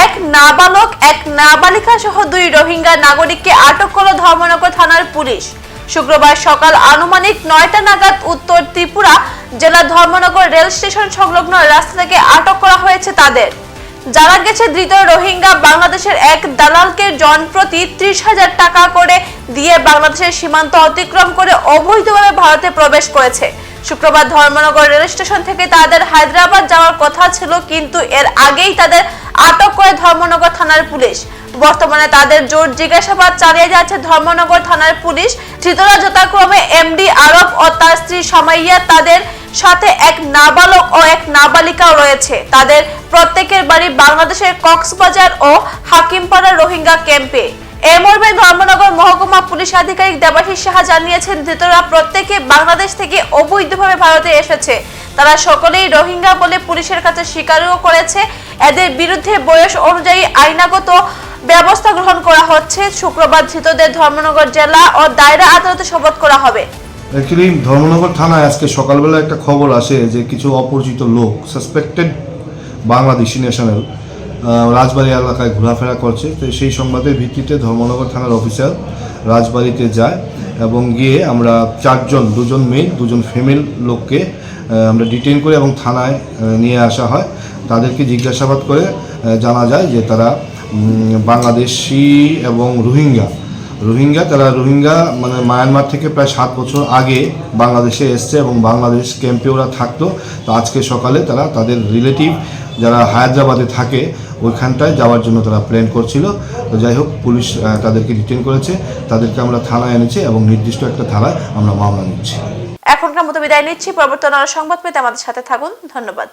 এক নাবালক, এক নাবালিকা সহ দুই রোহিঙ্গা নাগরিককে আটক করল ধর্মনগর থানার পুলিশ। শুক্রবার সকাল আনুমানিক নয়টা নাগাদ উত্তর ত্রিপুরা জেলা ধর্মনগর রেল স্টেশন সংলগ্ন রাস্তা থেকে আটক করা হয়েছে তাদের। জানা গেছে, ধৃত রোহিঙ্গা বাংলাদেশের এক দালালকে জনপ্রতি ত্রিশ হাজার টাকা করে দিয়ে বাংলাদেশের সীমান্ত অতিক্রম করে অবৈধভাবে ভারতে প্রবেশ করেছে। শুক্রবার ধর্মনগর রেল স্টেশন থেকে তাদের হায়দ্রাবাদ যাওয়ার কথা ছিল, কিন্তু এর আগেই তাদের আটক করে ধর্মনগর থানার পুলিশ। বর্তমানে তাদের জোর জিজ্ঞাসাবাদ চালিয়ে যাচ্ছে ধর্মনগর থানার পুলিশ। ধৃতরা যথাক্রমে এমডি আরব ও তার স্ত্রী সামাইয়া তাদের সাথে এক নাবালক ও এক নাবালিকাও রয়েছে। তাদের প্রত্যেকের বাড়ি বাংলাদেশের কক্সবাজার ও হাকিমপাড়া রোহিঙ্গা ক্যাম্পে। এ ধর্মনগর মহকুমা পুলিশ আধিকারিক দেবাশিস সাহা জানিয়েছেন, ধৃতরা প্রত্যেকে বাংলাদেশ থেকে অবৈধভাবে ভারতে এসেছে। তারা সকলেই রোহিঙ্গা বলে পুলিশের কাছে স্বীকারও করেছে। এদের বিরুদ্ধে বয়স অনুযায়ী আইনাগত ব্যবস্থা গ্রহণ করা হচ্ছে। শুক্রবার ধৃতদের ধর্মনগর জেলা ও দায়রা আদালতে শপথ করা হবে। অ্যাকচুয়ালি ধর্মনগর থানায় আজকে সকালবেলা একটা খবর আসে যে কিছু অপরিচিত লোক সাসপেক্টেড বাংলাদেশি ন্যাশনাল রাজবাড়ি এলাকায় ঘোরাফেরা করছে। তো সেই সংবাদের ভিত্তিতে ধর্মনগর থানার অফিসার রাজবাড়িতে যায় এবং গিয়ে আমরা চারজন, দুজন মেল দুজন ফিমেল লোককে আমরা ডিটেইন করে এবং থানায় নিয়ে আসা হয়। তাদেরকে জিজ্ঞাসাবাদ করে জানা যায় যে তারা বাংলাদেশি এবং রোহিঙ্গা। রোহিঙ্গা, তারা রোহিঙ্গা মানে মায়ানমার থেকে প্রায় সাত বছর আগে বাংলাদেশে এসছে এবং বাংলাদেশ ক্যাম্পে ওরা থাকতো। তো আজকে সকালে তারা তাদের রিলেটিভ যারা হায়দ্রাবাদে থাকে ওইখানটায় যাওয়ার জন্য তারা প্ল্যান করছিল। তো যাই হোক, পুলিশ তাদেরকে ডিটেন করেছে। তাদেরকে আমরা থানায় এনেছি এবং নির্দিষ্ট একটা থানায় আমরা মামলা নিচ্ছি। এখনকার মতো বিদায় নিচ্ছি। পরবর্তী সংবাদ পেতে আমাদের সাথে থাকুন। ধন্যবাদ।